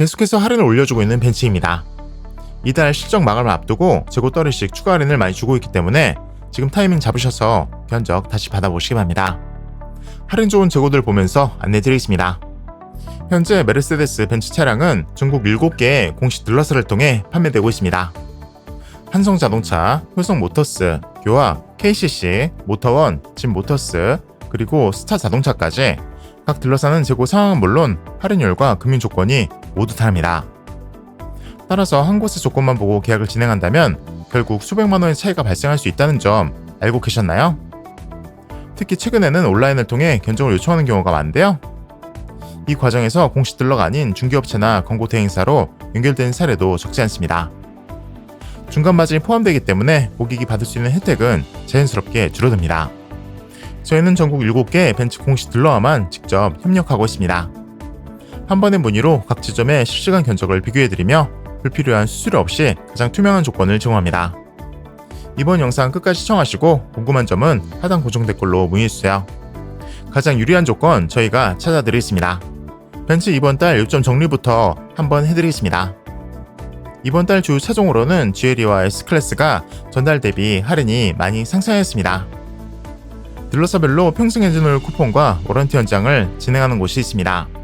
계속해서 할인을 올려주고 있는 벤츠입니다. 이달 실적 마감을 앞두고 재고 떨이씩 추가 할인을 많이 주고 있기 때문에 지금 타이밍 잡으셔서 견적 다시 받아보시기 바랍니다. 할인 좋은 재고들 보면서 안내드리겠습니다. 현재 메르세데스 벤츠 차량은 전국 7개의 공식 딜러스를 통해 판매되고 있습니다. 한성자동차, 효성모터스, 교화, KCC, 모터원, 진모터스, 그리고 스타자동차까지 각 딜러사는 재고 상황은 물론 할인율과 금융 조건이 모두 다릅니다. 따라서 한 곳의 조건만 보고 계약을 진행한다면 결국 수백만 원의 차이가 발생할 수 있다는 점 알고 계셨나요? 특히 최근에는 온라인을 통해 견적을 요청하는 경우가 많은데요. 이 과정에서 공식 딜러가 아닌 중개업체나 광고 대행사로 연결되는 사례도 적지 않습니다. 중간 마진이 포함되기 때문에 고객이 받을 수 있는 혜택은 자연스럽게 줄어듭니다. 저희는 전국 7개 벤츠 공식 딜러와만 직접 협력하고 있습니다. 한 번의 문의로 각 지점의 실시간 견적을 비교해드리며 불필요한 수수료 없이 가장 투명한 조건을 제공합니다. 이번 영상 끝까지 시청하시고 궁금한 점은 하단 고정 댓글로 문의해주세요. 가장 유리한 조건 저희가 찾아드리겠습니다. 벤츠 이번 달 요점 정리부터 한번 해드리겠습니다. 이번 달 주 차종으로는 GLE와 S클래스가 전달 대비 할인이 많이 상승하였습니다. 딜러서별로 평승 엔진오일 쿠폰과 워런티 연장을 진행하는 곳이 있습니다.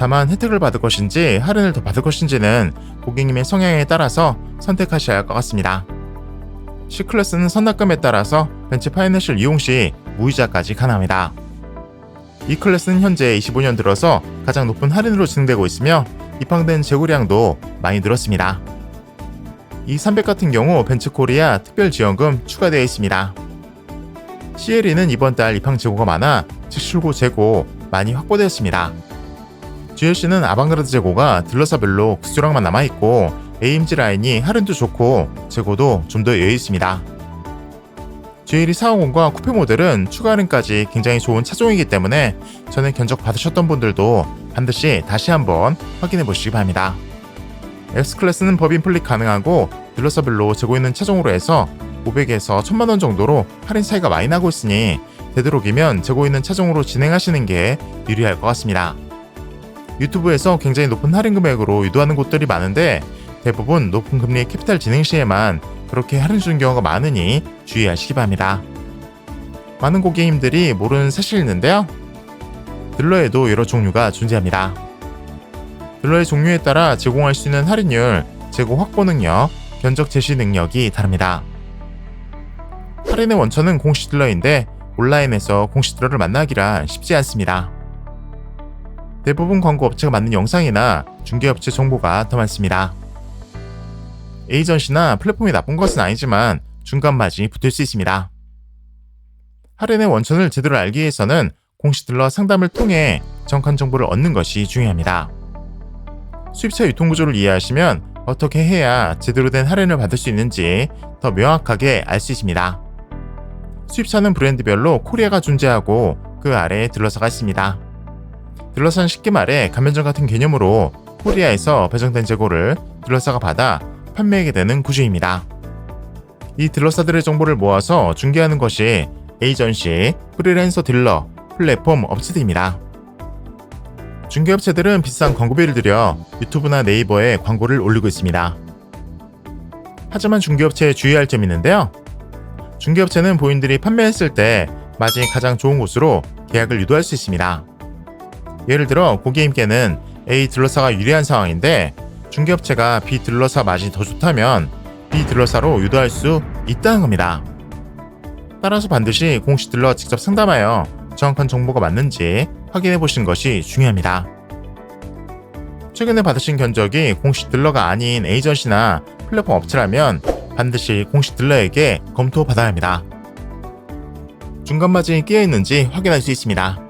다만 혜택을 받을 것인지 할인을 더 받을 것인지는 고객님의 성향에 따라서 선택하셔야 할 것 같습니다. C클래스는 선납금에 따라서 벤츠 파이낸셜 이용 시 무이자까지 가능합니다. E클래스는 현재 25년 들어서 가장 높은 할인으로 진행되고 있으며 입항된 재고량도 많이 늘었습니다. E300 같은 경우 벤츠코리아 특별 지원금 추가되어 있습니다. CLE는 이번 달 입항 재고가 많아 직출고 재고 많이 확보되었습니다. GLC는 아방가르드 재고가 딜러사별로 국수량만 남아있고 AMG 라인이 할인도 좋고 재고도 좀 더 여유 있습니다. GLE 450과 쿠페 모델은 추가 할인까지 굉장히 좋은 차종이기 때문에 전에 견적 받으셨던 분들도 반드시 다시 한번 확인해 보시기 바랍니다. X클래스는 법인 플립 가능하고 딜러서별로 재고 있는 차종으로 해서 500에서 1000만원 정도로 할인 차이가 많이 나고 있으니 되도록이면 재고 있는 차종으로 진행하시는 게 유리할 것 같습니다. 유튜브에서 굉장히 높은 할인 금액으로 유도하는 곳들이 많은데 대부분 높은 금리의 캐피탈 진행 시에만 그렇게 할인 주는 경우가 많으니 주의하시기 바랍니다. 많은 고객님들이 모르는 사실이 있는데요. 딜러에도 여러 종류가 존재합니다. 딜러의 종류에 따라 제공할 수 있는 할인율, 재고 확보 능력, 견적 제시 능력이 다릅니다. 할인의 원천은 공식 딜러인데 온라인에서 공식 딜러를 만나기란 쉽지 않습니다. 대부분 광고 업체가 만든 영상이나 중개업체 정보가 더 많습니다. 에이전시나 플랫폼이 나쁜 것은 아니지만 중간 마진이 붙을 수 있습니다. 할인의 원천을 제대로 알기 위해서는 공식 딜러 상담을 통해 정확한 정보를 얻는 것이 중요합니다. 수입차 유통구조를 이해하시면 어떻게 해야 제대로 된 할인을 받을 수 있는지 더 명확하게 알 수 있습니다. 수입차는 브랜드별로 코리아가 존재하고 그 아래에 딜러사가 있습니다. 딜러사는 쉽게 말해 가면점 같은 개념으로 코리아에서 배정된 재고를 딜러사가 받아 판매하게 되는 구조입니다. 이 딜러사들의 정보를 모아서 중개하는 것이 에이전시, 프리랜서 딜러, 플랫폼 업체들입니다. 중개업체들은 비싼 광고비를 들여 유튜브나 네이버에 광고를 올리고 있습니다. 하지만 중개업체에 주의할 점이 있는데요. 중개업체는 본인들이 판매했을 때 마진이 가장 좋은 곳으로 계약을 유도할 수 있습니다. 예를 들어 고객님께는 A 딜러사가 유리한 상황인데 중개업체가 B 딜러사 마진이 더 좋다면 B 딜러사로 유도할 수 있다는 겁니다. 따라서 반드시 공식 딜러와 직접 상담하여 정확한 정보가 맞는지 확인해 보시는 것이 중요합니다. 최근에 받으신 견적이 공식 딜러가 아닌 에이전시나 플랫폼 업체라면 반드시 공식 딜러에게 검토 받아야 합니다. 중간 마진이 끼어 있는지 확인할 수 있습니다.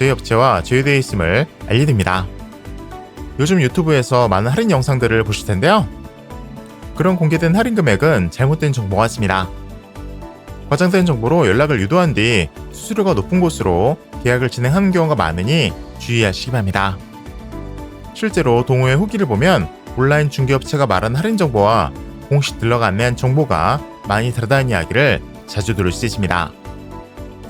저희 업체와 제휴되어 있음을 알려드립니다. 요즘 유튜브에서 많은 할인 영상들을 보실 텐데요. 그런 공개된 할인 금액은 잘못된 정보 같습니다. 과장된 정보로 연락을 유도한 뒤 수수료가 높은 곳으로 계약을 진행하는 경우가 많으니 주의하시기 바랍니다. 실제로 동호회 후기를 보면 온라인 중개업체가 말한 할인 정보와 공식 딜러가 안내한 정보가 많이 다르다는 이야기를 자주 들을 수 있습니다.